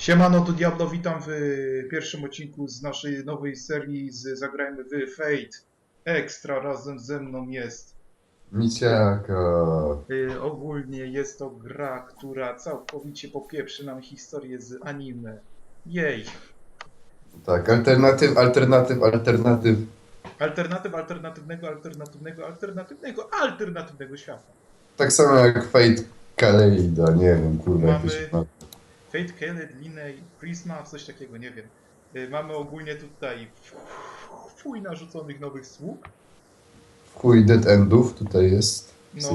Siemano, to Diablo, witam w y, pierwszym odcinku z naszej nowej serii z Zagrajmy w Fate Extra. Razem ze mną jest. Miciaka. Y, ogólnie jest to gra, która całkowicie popieprzy nam historię z anime. Jej! Tak, alternatyw, alternatyw, alternatyw. Alternatyw alternatywnego, alternatywnego, alternatywnego, alternatywnego świata. Tak samo jak Fate Kaleida, nie wiem, kurwa, jak to się Mamy- ma. Fate, Keled, Linej, Prisma, coś takiego, nie wiem. Y, mamy ogólnie tutaj fuj narzuconych nowych sług. Chuj dead endów tutaj jest. No.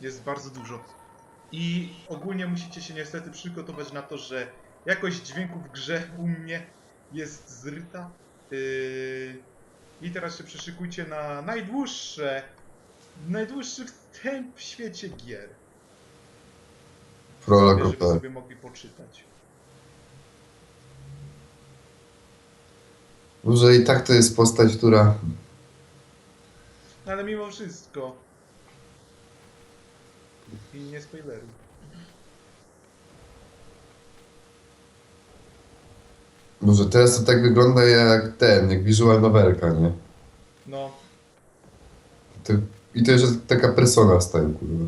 Jest bardzo dużo. I ogólnie musicie się niestety przygotować na to, że jakość dźwięku w grze u mnie jest zryta. Yy... I teraz się przeszykujcie na najdłuższe, najdłuższy wstęp w świecie gier. Prolog Żeby OP. sobie mogli poczytać. Może i tak to jest postać, która... No ale mimo wszystko. I nie spoileruj. Może teraz to tak wygląda jak ten, jak visual novelka, nie? No, To, I to jest taka persona staje, kurwa.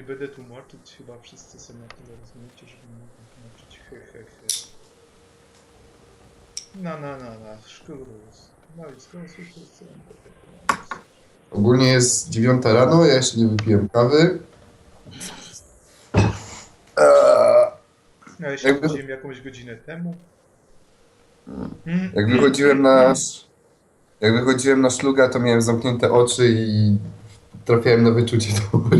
Nie będę tłumaczyć, chyba wszyscy sobie na tyle rozumiecie, żeby mogli tłumaczyć. He, he, he. Na, na, na, na, szkurus. No i skąd słyszę, co Ogólnie jest dziewiąta rano, ja jeszcze nie wypiłem kawy. Eee, No, ja się Jakby- budziłem jakąś godzinę temu. Mm. Jak wychodziłem na... Jak wychodziłem na szluga, to miałem zamknięte oczy i trafiałem na wyczucie dobre.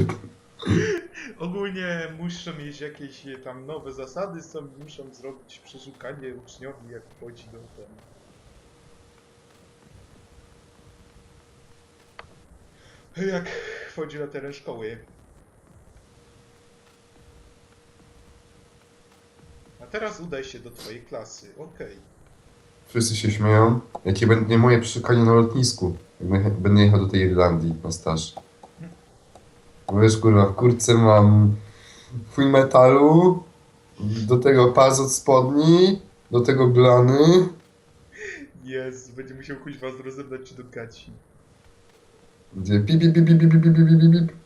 Ogólnie muszą mieć jakieś tam nowe zasady, są muszą zrobić przeszukanie uczniowi, jak wchodzi do ten. Jak wchodzi na teren szkoły. A teraz udaj się do twojej klasy, okej. Wszyscy się śmieją. Jakie będzie moje przeszukanie na lotnisku, jak będę jechał do tej Irlandii na staż. Wiesz, kurwa, w kurtce mam full metalu, do tego pas od spodni, do tego glany. Jest, będzie musiał kuźwa rozebrać ci do gaci. Gdzie pip, pip, pip, pip, pip, pip, pip, pip, pip.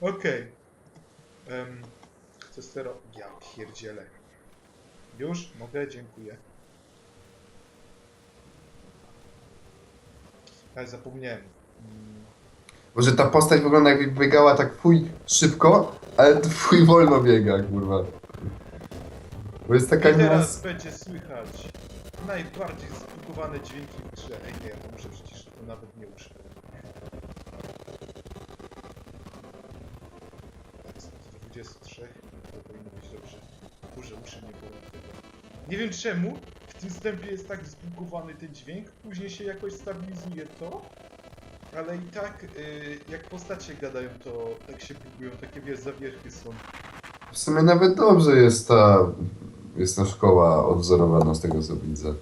Okej. Okay. Chcę stero... Ja pierdzielę. Już? Mogę? Dziękuję. Ale zapomniałem. Mm, Może ta postać wygląda jakby biegała tak fuj szybko, ale fuj wolno biega, kurwa. Bo jest taka I teraz będzie słychać najbardziej zbugowane dźwięki w grze. Ej nie, to muszę przecież to nawet nie uszę. Tak, z 23 to powinno być dobrze. Boże, uszy nie było tego. Nie wiem czemu w tym wstępie jest tak zbugowany ten dźwięk, później się jakoś stabilizuje to, ale i tak y, jak postacie gadają to tak się bugują, takie wiesz, zawierchy są. W sumie nawet dobrze jest ta... Jest ta szkoła odwzorowana z tego co widzę.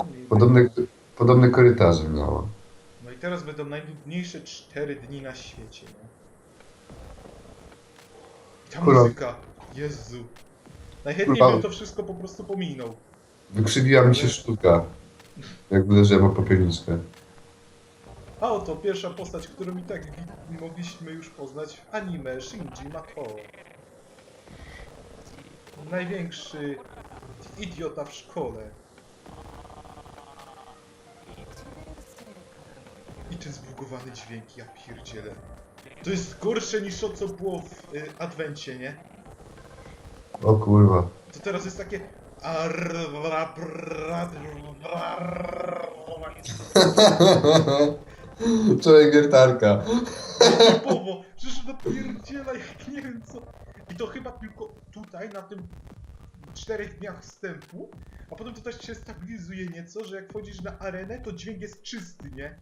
I- Podobne, podobne korytarze miała. No i teraz będą najnudniejsze 4 dni na świecie, nie? I ta Kurwa. muzyka, Jezu. Najchętniej Kurwa. bym to wszystko po prostu pominął. Wykrzywiła mi się sztuka. Jak uderzyłem o popielniczkę. A oto pierwsza postać, którą i tak mogliśmy już poznać w anime Shinji Makoto. Największy idiota w szkole. I ten zbugowany dźwięk, ja pierdzielę. To jest gorsze niż to, co było w y, Adwencie, nie? O kurwa. To teraz jest takie... Człowiek wiertarka. Typowo, przecież napierdziela jak nie wiem co. I to chyba tylko tutaj, na tym czterech dniach wstępu, a potem to też się stabilizuje nieco, że jak wchodzisz na arenę, to dźwięk jest czysty, nie?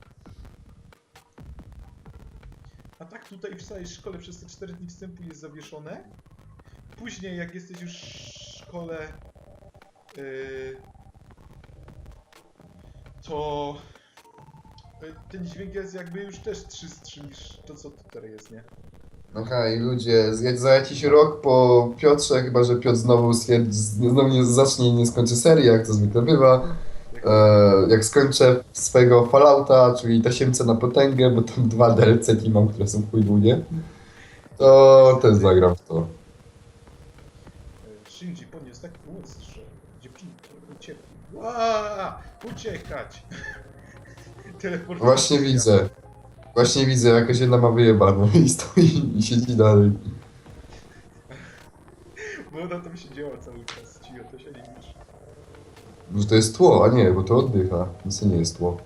A tak tutaj w całej szkole przez te 4 dni wstępu jest zawieszone. Później jak jesteś już w szkole, yy, to ten dźwięk jest jakby już też czystszy niż to co tutaj jest, nie? No hej, ludzie, za- za jakiś rok po Piotrze, chyba że Piotr znowu stwierdzi, znowu nie zacznie i nie skończy serii, jak to zwykle bywa, Jak, e, jak skończę swojego Fallouta, czyli tasiemce na potęgę, bo tam dwa DLC mam, które są w chuj długie, to też zagram w to. e, Shinji podniósł taki głos, że dziewczynki uciekły. Ła! Uciekać! Właśnie widzę. Właśnie widzę, jakaś jedna ma wyjebane i stoi i siedzi dalej. Bo ona tam siedziała cały czas, ci to się nie liczy. Że to jest tło, a nie, bo to oddycha. Nic to nie jest tło.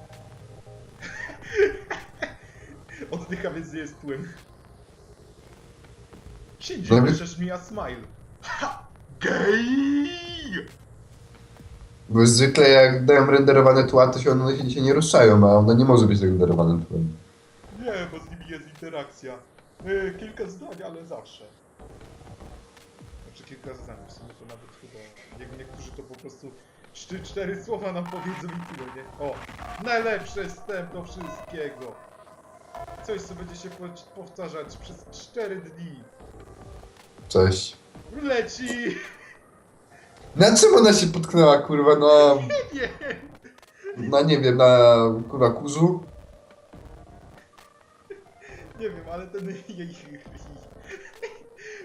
Oddycha, więc nie jest tłem. Shinji, No, piszesz mi a smile. Ha! Gej! Bo zwykle jak dają renderowane tła, to się one się- się nie ruszają, a ona nie może być renderowanym tłem. Nie, bo z nimi jest interakcja. E, kilka zdań, ale zawsze. Znaczy kilka zdań, w sumie to nawet chyba... Nie, niektórzy to po prostu 3-4 słowa nam powiedzą i tyle, nie? O! Najlepszy wstęp do wszystkiego! Coś, co będzie się po- powtarzać przez 4 dni. Cześć. Leci! Na czym ona się potknęła, kurwa, na... Nie! na nie wiem, na... kurwa, kurzu? Nie wiem, ale ten.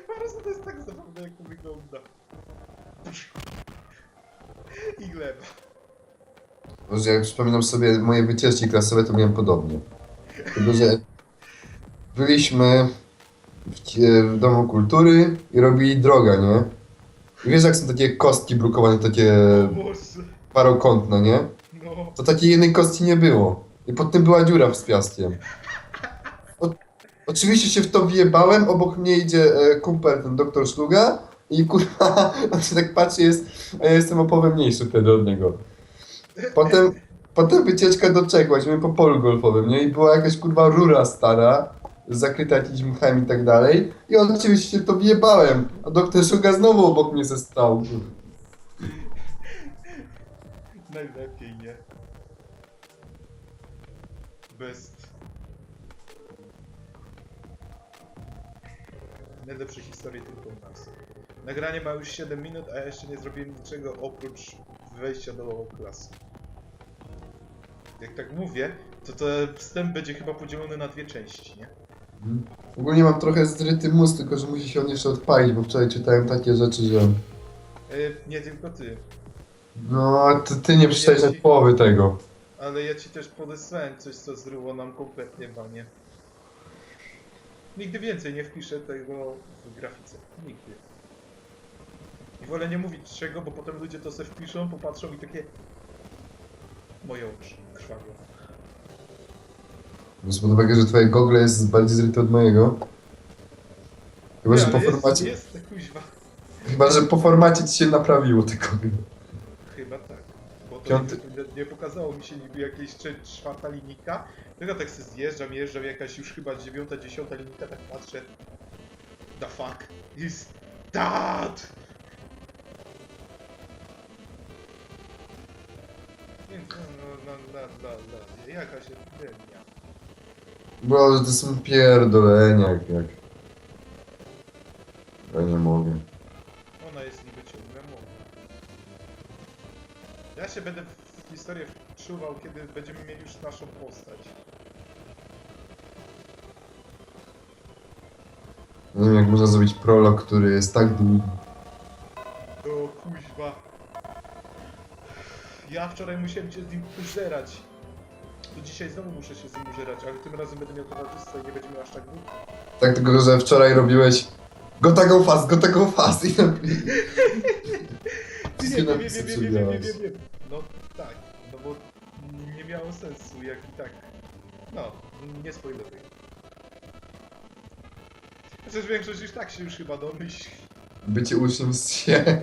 Po prostu to jest tak zabawne, jak to wygląda. I gleba. Boże, jak przypominam sobie moje wycieczki klasowe, to miałem podobnie. Tylko, że byliśmy w, w Domu Kultury i robili droga, nie? Wiesz, jak są takie kostki brukowane, takie parokątne, nie? No. To takiej jednej kostki nie było. I pod tym była dziura z piaskiem. O, oczywiście się w to wjebałem, obok mnie idzie e, kumpel, ten doktor Szluga i kurwa, on się tak patrzy, jest, a ja jestem o połowę mniejszy wtedy od niego. Potem, potem wycieczka do Czech, łaźmy po polu golfowym, nie? I była jakaś kurwa rura stara, zakryta jakimś mchem i tak dalej. I oczywiście to wjebałem, a doktor Szluga znowu obok mnie zestał. Najlepiej, nie? Best. Najlepsze historie tylko u nas. Nagranie ma już 7 minut, a ja jeszcze nie zrobiłem niczego oprócz wejścia do klasy. Jak tak mówię, to ten wstęp będzie chyba podzielony na dwie części, nie? Ogólnie mam trochę zdryty mózg, tylko że musi się on jeszcze odpalić, bo wczoraj czytałem takie rzeczy, że... E, nie tylko ty, No, ty, ty nie przeczytałeś nawet połowy tego. ale ja ci też podesłałem coś, co zryło nam kompletnie banie. Nigdy więcej nie wpiszę tego w grafice. Nigdy. I wolę nie mówić czego, bo potem ludzie to se wpiszą, popatrzą i takie... Moje oczy krwawią. Biorąc pod uwagę, że twoje Google jest bardziej zryte od mojego. Chyba, że Nie, po formacie... Jest, jest kuźwa. Chyba, że po formacie ci się naprawiło te Google. Chyba tak. Bo to Piąty- nie, nie pokazało mi się niby jakieś trze- czwarta linijka. Tylko tak sobie zjeżdżam, jeżdżam, jakaś już chyba dziewiąta, dziesiąta linijka, tak patrzę. The fuck is that? Więc no, no, no, no, no, no, jakaś epidemia. Bo to są pierdolenia, jak... jak... Ja nie mogę. Ona jest niby ciągle mowa. Ja się będę w historię wczuwał, kiedy będziemy mieli już naszą postać. Nie wiem, jak można zrobić prolog, który jest tak długi. O kuźwa. Ja wczoraj musiałem się z nim użerać. To dzisiaj znowu muszę się z nim użerać, ale tym razem będę miał towarzystwo i nie będzie miał aż tak długo. Tak tylko, że wczoraj robiłeś... Go fast, gotta go fast i... Nie, Wszystkie nie, nie, napisy nie, nie, nie, nie, nie, przewijałeś. nie, nie. No tak, no bo nie miało sensu, jak i tak. No, nie spoileruj. Chociaż większość już tak się już chyba domyśli. Bycie uczniem z się.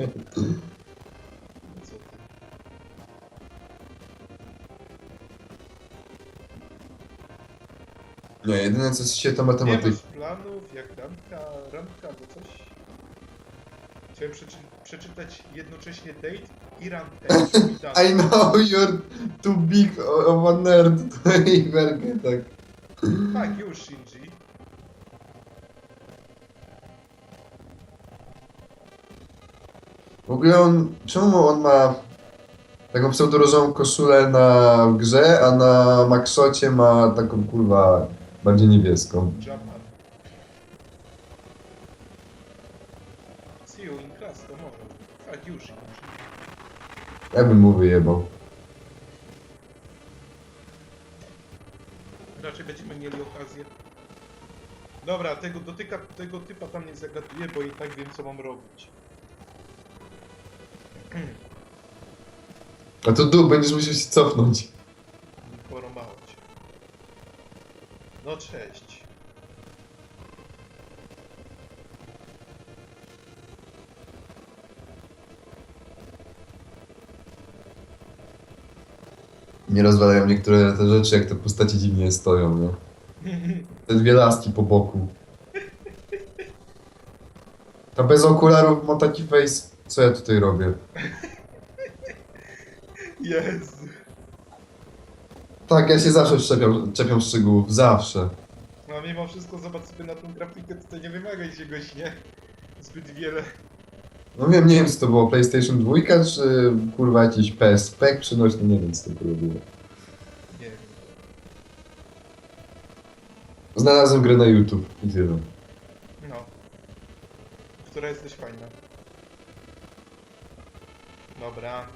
Nie, jedyne co się to Nie masz planów, jak randka, randka albo coś? Chciałem przeczy przeczytać jednocześnie date i randkę. date. I know you're too big of a nerd to Iwerkę, tak. Tak, już Shinji. W ogóle on, czemu on ma taką pseudorozową koszulę na grze, a na Maxocie ma taką kurwa bardziej niebieską. Japan. See you in class tomorrow. Już, już. Ja bym mu wyjebał. Raczej będziemy mieli okazję. Dobra, tego dotyka, tego typa tam nie zagaduję, bo i tak wiem co mam robić. A to duch, będziesz musiał się cofnąć. Porąbało cię. No cześć. Nie rozwalają niektóre te rzeczy, jak te postacie dziwnie stoją, nie? Te dwie laski po boku. Ta bez okularów ma taki face. Co ja tutaj robię? Jezu. Tak, ja się zawsze czepiam, czepiam szczegółów. Zawsze. No mimo wszystko zobacz sobie na tą grafikę, tutaj nie wymagaj się goś, nie? Zbyt wiele. No wiem, nie wiem co to było, PlayStation 2 czy kurwa jakiś PSP przynośny, nie wiem co to było. Nie wiem. Znalazłem grę na YouTube i tyle. No. Która jest dość fajna. Dobra.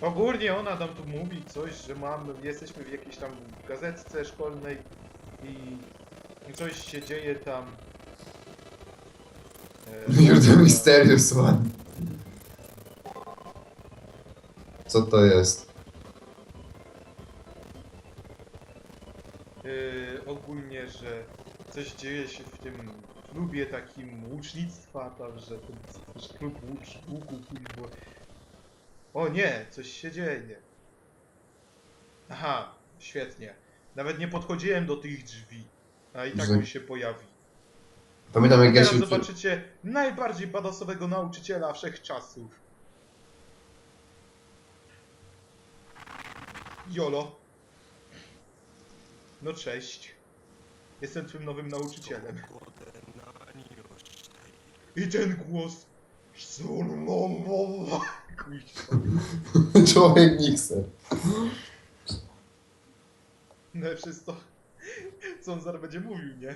Ogólnie ona tam tu mówi coś, że mamy, jesteśmy w jakiejś tam gazetce szkolnej i coś się dzieje tam. E, You're the mysterious one. Co to jest? Yy, ogólnie, że coś dzieje się w tym klubie takim łucznictwa, tam, że ten też klub łucz, łuku, kurwa. O nie, coś się dzieje. Aha, świetnie. Nawet nie podchodziłem do tych drzwi, a i tak Że- on się pojawi. Pamiętam jak ja Teraz się... zobaczycie najbardziej badasowego nauczyciela wszechczasów. Jolo. No cześć. Jestem twym nowym nauczycielem. I ten głos. Człowiek mikser. No przez to, co on zaraz będzie mówił, nie?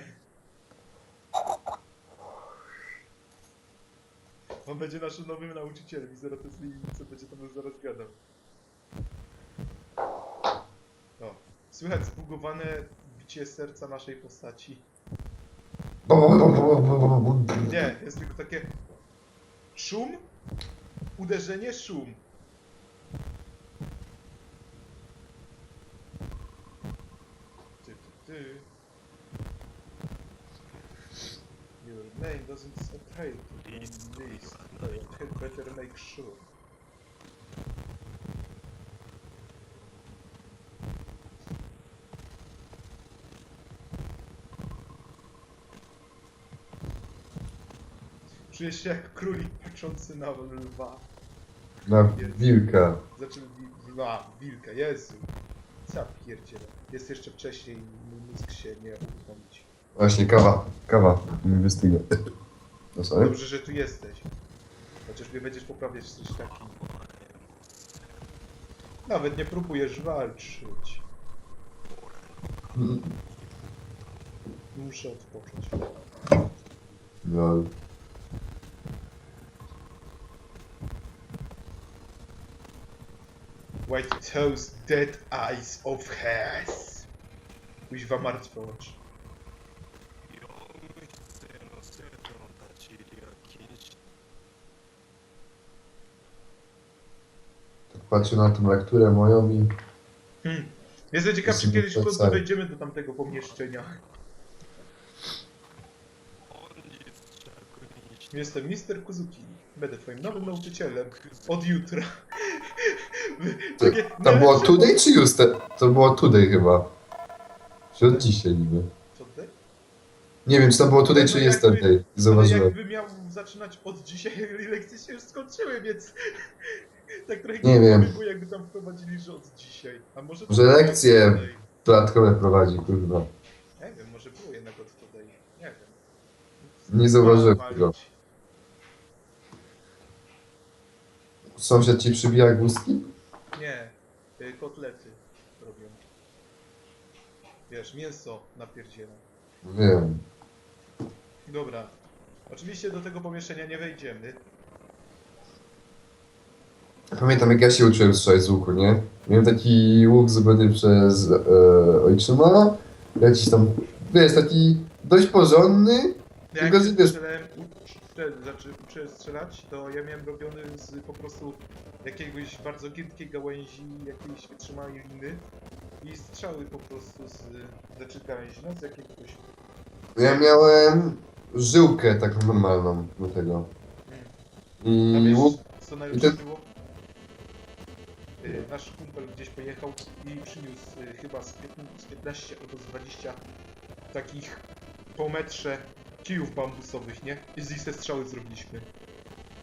On będzie naszym nowym nauczycielem i zaraz to jest co będzie tam zaraz gadał. O, słychać zbugowane bicie serca naszej postaci. Nie, jest tylko takie szum, uderzenie, szum. Ty, ty, ty. Your name doesn't say on this. Had better make sure. Czuję się jak królik patrzący na lwa. Na wilka. Znaczy wi- lwa, wilka, Jezu. Pierdzielę. Jest jeszcze wcześniej, mój mózg się nie uruchomić. Właśnie, kawa. Kawa. Mi wystygła. No sorry. Dobrze, że tu jesteś. Chociaż mnie będziesz poprawiać coś takim. Nawet nie próbujesz walczyć. Muszę odpocząć. Lol. White toes, dead eyes of hers. Kuźwa martwe oczy. Tak patrzę na tą lekturę moją i... Hmm. Jestem ciekaw, czy kiedyś w końcu wracamy. dojdziemy do tamtego pomieszczenia. Jestem Mister Kuzuki. Będę twoim nowym nauczycielem. Od jutra. Takie To było today czy just? To było today chyba. Czy od dzisiaj niby? Co ty? Nie wiem, czy to było today No czy jakby- yesterday. Ale Zauważyłem. jakby miał zaczynać od dzisiaj, lekcje się już skończyły, więc tak trochę Nie wiem. było jakby tam wprowadzili, że od dzisiaj. A może to Że było lekcje- od today. Dodatkowe prowadzi, kurwa. Nie wiem, może było jednak od today. Nie wiem. Nie zauważyłem Walić. tego. Sąsiad ci przybija guzki? Nie, y, kotlety robią. Wiesz, mięso napierdziela. Wiem. Dobra. Oczywiście do tego pomieszczenia nie wejdziemy. Pamiętam jak ja się uczyłem strzelać z łuku, nie? Miałem taki łuk zrobiony przez e, ojczyma. Jakiś tam, wiesz, taki dość porządny. Jak Tylko, że wiesz- strzelałem, u- strzel, znaczy uczyłem strzelać, to ja miałem robiony z po prostu jakiegoś bardzo giętkiej gałęzi, jakiejś wytrzymałej liny i strzały po prostu z, znaczy gałęzi, no z jakiegoś... Ja miałem żyłkę taką normalną do tego. A I wiesz, łuk, co najlepsze było? Y, Nasz kumpel gdzieś pojechał i przyniósł y, chyba z 15, z 15 albo z 20 takich po metrze kijów bambusowych, nie? I z nich te strzały zrobiliśmy.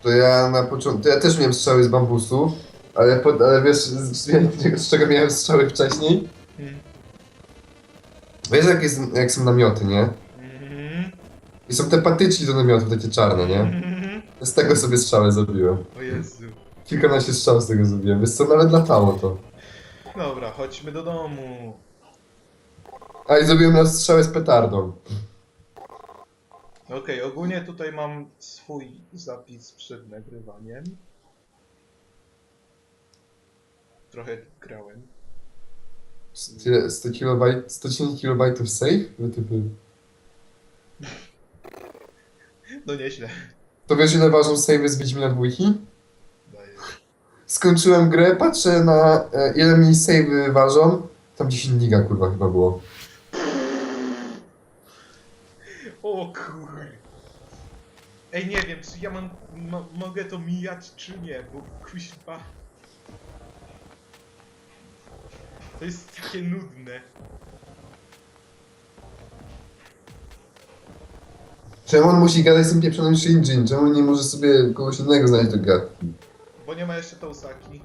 to ja na początku, ja też miałem strzały z bambusu, ale, po, ale wiesz z, z, z czego miałem strzały wcześniej? Wiesz jak, jest, jak są namioty, nie? Mhm. I są te patyczki do namiotów, takie czarne, nie? Mhm. Z tego sobie strzałę zrobiłem. O Jezu. Kilkanaście strzał z tego zrobiłem, wiesz co, nawet latało to. Dobra, chodźmy do domu. A i zrobiłem na strzałę z petardą. Okej, ogólnie tutaj mam swój zapis przed nagrywaniem. Trochę grałem. 100, 100 kilobajt, 110 kilobajtów save? Wytypy. No nieźle. To wiesz ile ważą savey z Wiedźmina dwójki? Skończyłem grę, patrzę na e, ile mi savey ważą. Tam 10 giga kurwa chyba było. O kur... Ej, nie wiem, czy ja mam, mo- mogę to mijać, czy nie, bo kuźwa... To jest takie nudne. Czemu on musi gadać z tym pieprzonym Shinjin? Czemu nie może sobie kogoś innego znaleźć do gadki? Bo nie ma jeszcze Tausaki.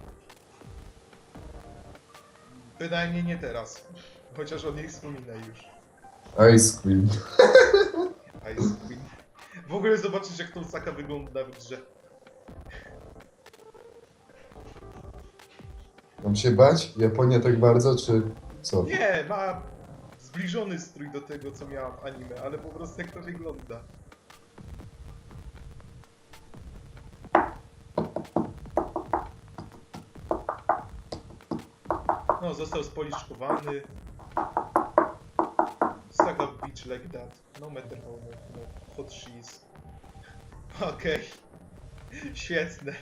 Bynajmniej nie teraz. Chociaż o niej wspomina już. Ice Queen. Ice Queen. W ogóle zobaczyć jak Tausaka wygląda w grze. Mam się bać? Japonia tak bardzo, czy co? Nie, ma zbliżony strój do tego co miała w anime, ale po prostu jak to wygląda. No, został spoliczkowany. Beach like that. No matter how no, hot she is. Okej. Świetne.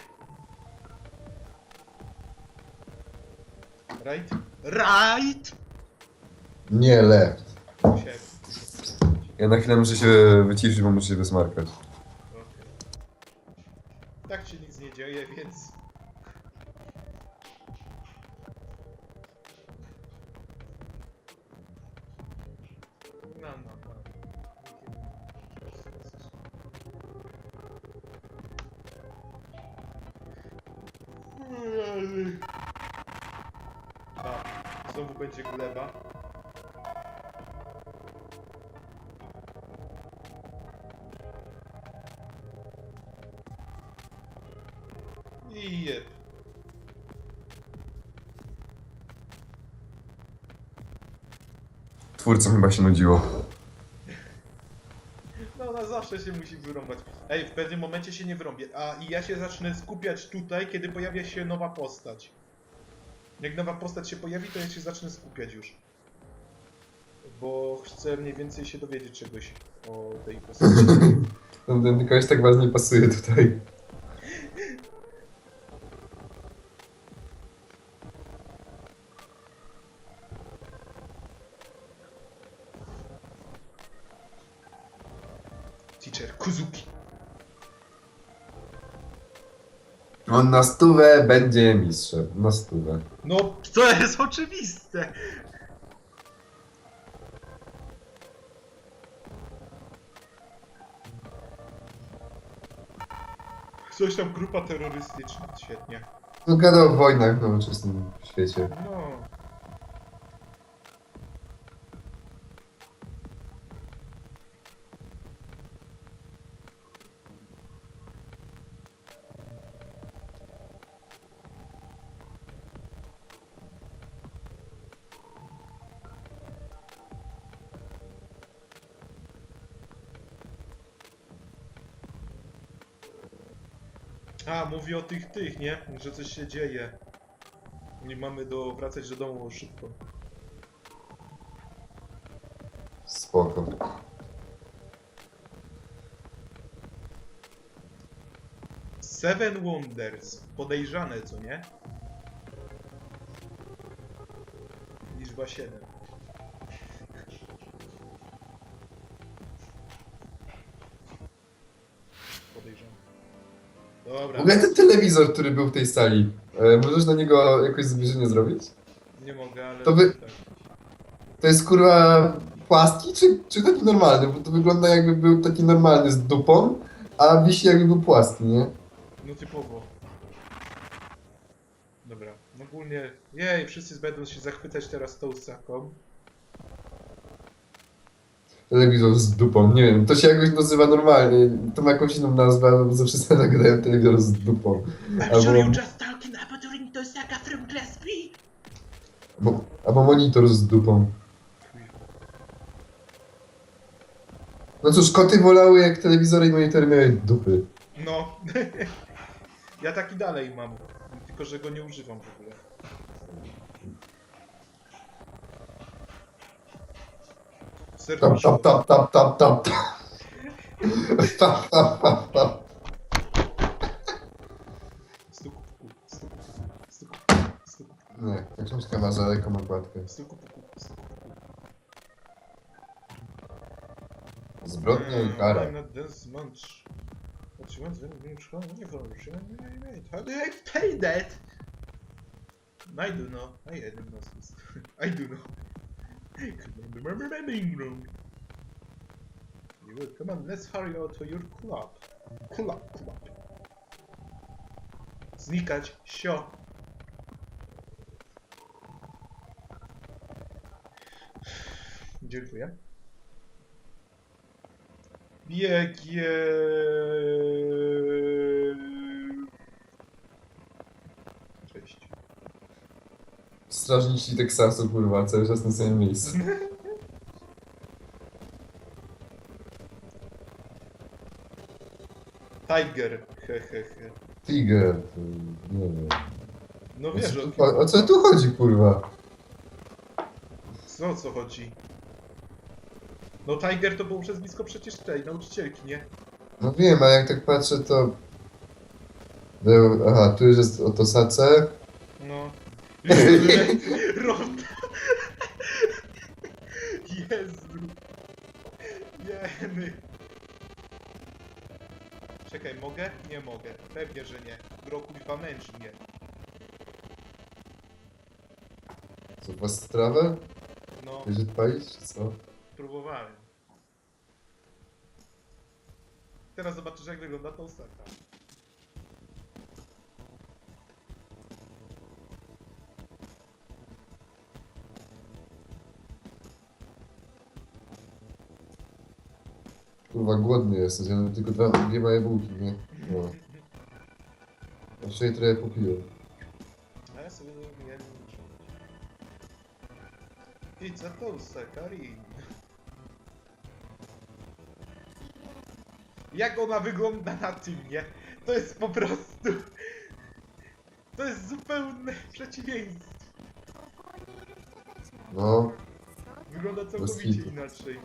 Right? Right! Nie, left. Musiałem. Ja na chwilę muszę się wyciszyć, bo muszę się wysmarkać. I jeb. Twórcom chyba się nudziło. No ona zawsze się musi wyrąbać. Ej, w pewnym momencie się nie wyrąbię. A i ja się zacznę skupiać tutaj, kiedy pojawia się nowa postać. Jak nowa postać się pojawi, to ja się zacznę skupiać już. Bo chcę mniej więcej się dowiedzieć czegoś o tej postaci. Ten, ten koleś tak bardzo nie pasuje tutaj. On na stówę będzie mistrzem. Na stówę. No, to jest oczywiste! Coś tam grupa terrorystyczna, świetnie. No gada o wojnach w nowoczesnym świecie. No. Mówi o tych, tych, nie? Że coś się dzieje. Nie mamy do, wracać do domu szybko. Spoko. Seven Wonders. Podejrzane, co nie? Liczba 7. W Dobra, ogóle ten telewizor, który był w tej sali, e, możesz na niego jakoś zbliżenie zrobić? nie mogę, ale... To wy- tak. To jest kurwa płaski, czy, czy taki normalny? Bo to wygląda jakby był taki normalny z dupą, a wisi jakby był płaski, nie? No typowo. Dobra, ogólnie... Jej, wszyscy będą się zachwycać teraz tą saką. Telewizor z dupą, nie wiem, to się jakoś nazywa normalnie, to ma jakąś inną nazwę, ale zawsze dają telewizor z dupą. Albo-! Albo, albo monitor z dupą. No cóż, koty wolały jak telewizory i monitory miały dupy. No. ja taki dalej mam. Tylko, że go nie używam w ogóle. Tap, tap, tap, tap, tap, tap. tap, tap, tap, tap. Не, как съм ска на задайка ме батка. Сбродния и кара. На Dance Munch. От сега звени ми шкал, но не хвалам, ще ме не имеет. How do you explain that? I do know. I, I don't know. I do know. You will come on, let's hurry out to your club. Club, club. Znikać, sio. Dziękuję. Biegiem. Cześć. Strażnicy Teksasu, kurwa, cały czas na samym miejscu. Tiger, he he he. Tiger, to nie wiem. No O wiesz co, o, tu, o co tu chodzi, kurwa? co o co chodzi. No Tiger to było przez blisko przecież tej nauczycielki, nie? No wiem, a jak tak patrzę, to... Był, aha, tu już jest oto Sacek. No. Ronda. Jezu. Jeny. Czekaj, mogę? Nie mogę. Pewnie, że nie. Gro kurwa męczy mnie. Co, was strawę? No, Chcesz odpalić, czy co? próbowałem. Teraz zobaczysz jak wygląda ta osaka. Kurwa, głodny jesteś, ja mam tylko dwa, dwie małe bułki, nie? No. Jeszcze je trochę popiłem. A ja sobie nie muszę. Pizza tosta, Karin. Jak ona wygląda na tym, nie? To jest po prostu... To jest zupełne przeciwieństwo. No, Wygląda całkowicie kitu. inaczej.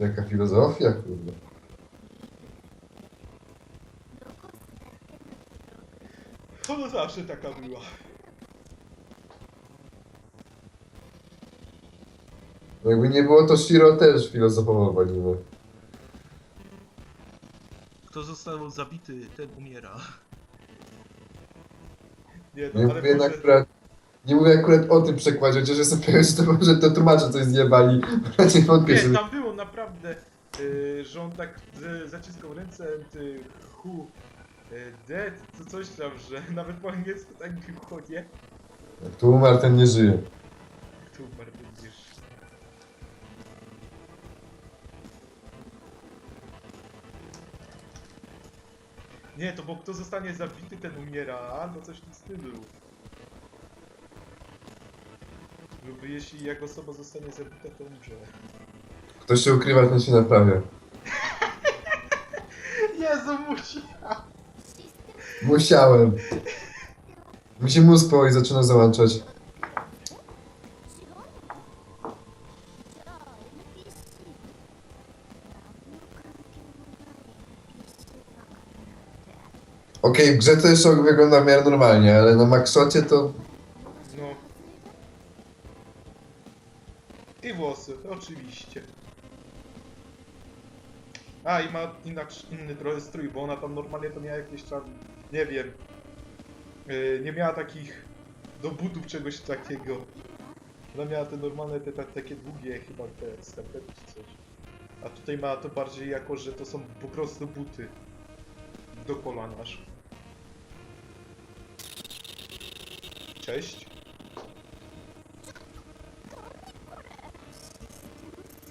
Jaka filozofia, kurwa. Ona zawsze taka była. Jakby nie było, to Shiro też filozofował. Kto został zabity, ten umiera. Nie Nie no, ale mówię może... akurat... Nie mówię akurat o tym przekładzie, chociaż jestem pewien, że to może to tłumacze coś zjebali. Raczej wątpię, Nie, żeby... tam było naprawdę, y, że on tak zaciskał ręce, ty who y, dead, to coś tam, że nawet po angielsku tak było, nie? Tu umarł, ten nie żyje. Tu umarł będziesz. Nie, to bo kto zostanie zabity, ten umiera, albo coś w tym stylu. Lub jeśli jak osoba zostanie zabita, to umrze. Kto się ukrywa, ten się naprawia. Jezu, musi! Musiałem. Mi się mózg powoli zaczyna załączać. Okej, w grze to jeszcze wygląda w miarę normalnie, ale na Maxshocie to... No. I włosy, oczywiście. A, i ma inaczej, inny trochę strój, bo ona tam normalnie to miała jakieś tam, nie wiem, yy, nie miała takich do butów czegoś takiego. Ona miała te normalne, te, te takie długie chyba te skarpetki czy coś. A tutaj ma to bardziej jako, że to są po prostu buty. Do kolan aż. Cześć.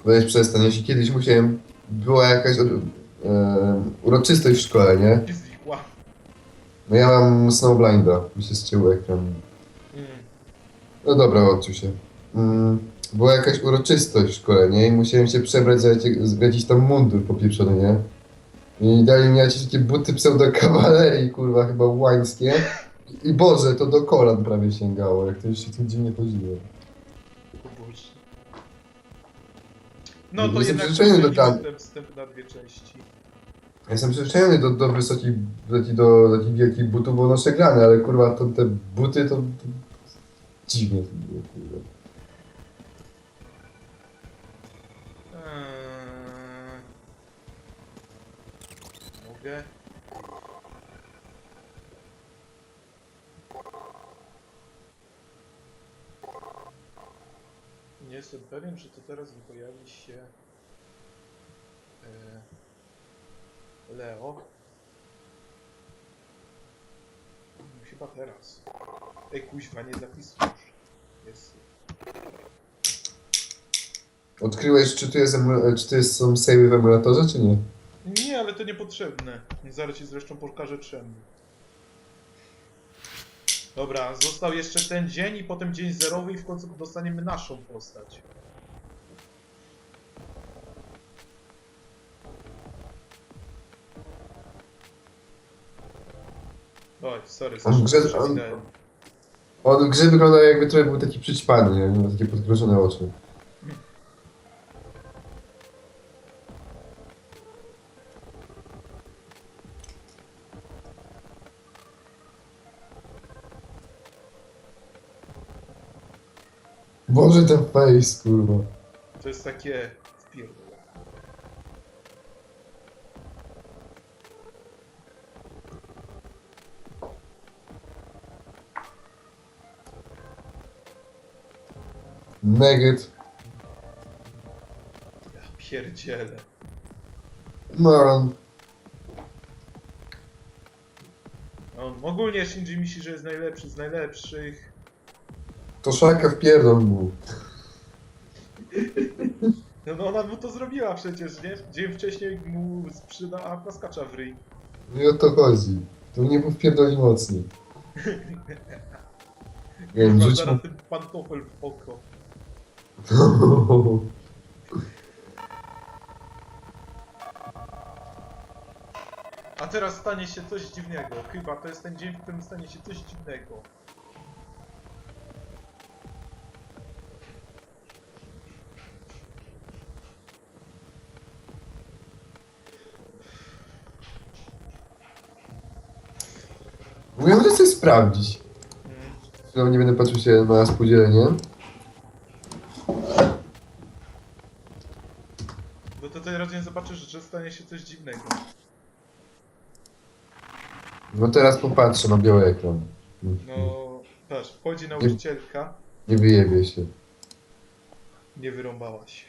Weź przestań, jeśli kiedyś musiałem... Była jakaś e, uroczystość w szkole, nie? I znikła. No ja mam Snowblinda, mi się zciął ekran. Mm. No dobra, odczuł się. Mm, była jakaś uroczystość w szkole, nie? I musiałem się przebrać za, w jakiś tam mundur popieprzony, nie? I dali mi jakieś takie buty pseudokawalerii, kurwa, chyba łańskie. I Boże, to do kolan prawie sięgało, jak to już się tym dziwnie chodziło. No to Jestem jednak przyzwyczajony do gan- wstęp, na dwie części. Ja Jestem przyzwyczajony do, do wysokich, do, takich- do takich wielkich butów, bo noszę grany, ale kurwa, to, te buty to... to dziwnie to było, kurwa. Eee... Mogę? Nie jestem pewien, czy to teraz mi pojawi się e, Leo. Chyba teraz. Ej, kuźwa, nie zapisujesz. Jest. Odkryłeś, czy tu, jest, emu- czy tu jest, są savey w emulatorze, czy nie? Nie, ale to niepotrzebne. Zaraz ci zresztą pokażę czemu. Dobra, został jeszcze ten dzień i potem dzień zerowy i w końcu dostaniemy naszą postać. Oj, sorry, On grze- on-. On grze wygląda jakby trochę był taki przyćpany, nie? Miał takie podkroczone oczy. Boże, ten face, kurwa. To jest takie wpierdol. Nugget. Ja pierdzielę. Moron. On, ogólnie Shinji myśli, że jest najlepszy z najlepszych. To szaka w pierdol mu. No, no ona mu to zrobiła przecież, nie? Dzień wcześniej mu sprzeda a plaskacza w ryj. I o to chodzi. To nie był wpierdoli mocniej. Nie wiem, Kurwa, rzuć zaraz ten pantofel w oko. mu... A teraz stanie się coś dziwnego. Chyba to jest ten dzień, w którym stanie się coś dziwnego. Sprawdzić. Chwilą nie będę patrzył się na spółdzielenie. Bo to teraz nie zobaczysz, że stanie się coś dziwnego. No teraz popatrzę na biały ekran. No, patrz, wchodzi nauczycielka, Nie wyjebie się. nie wyrąbała się.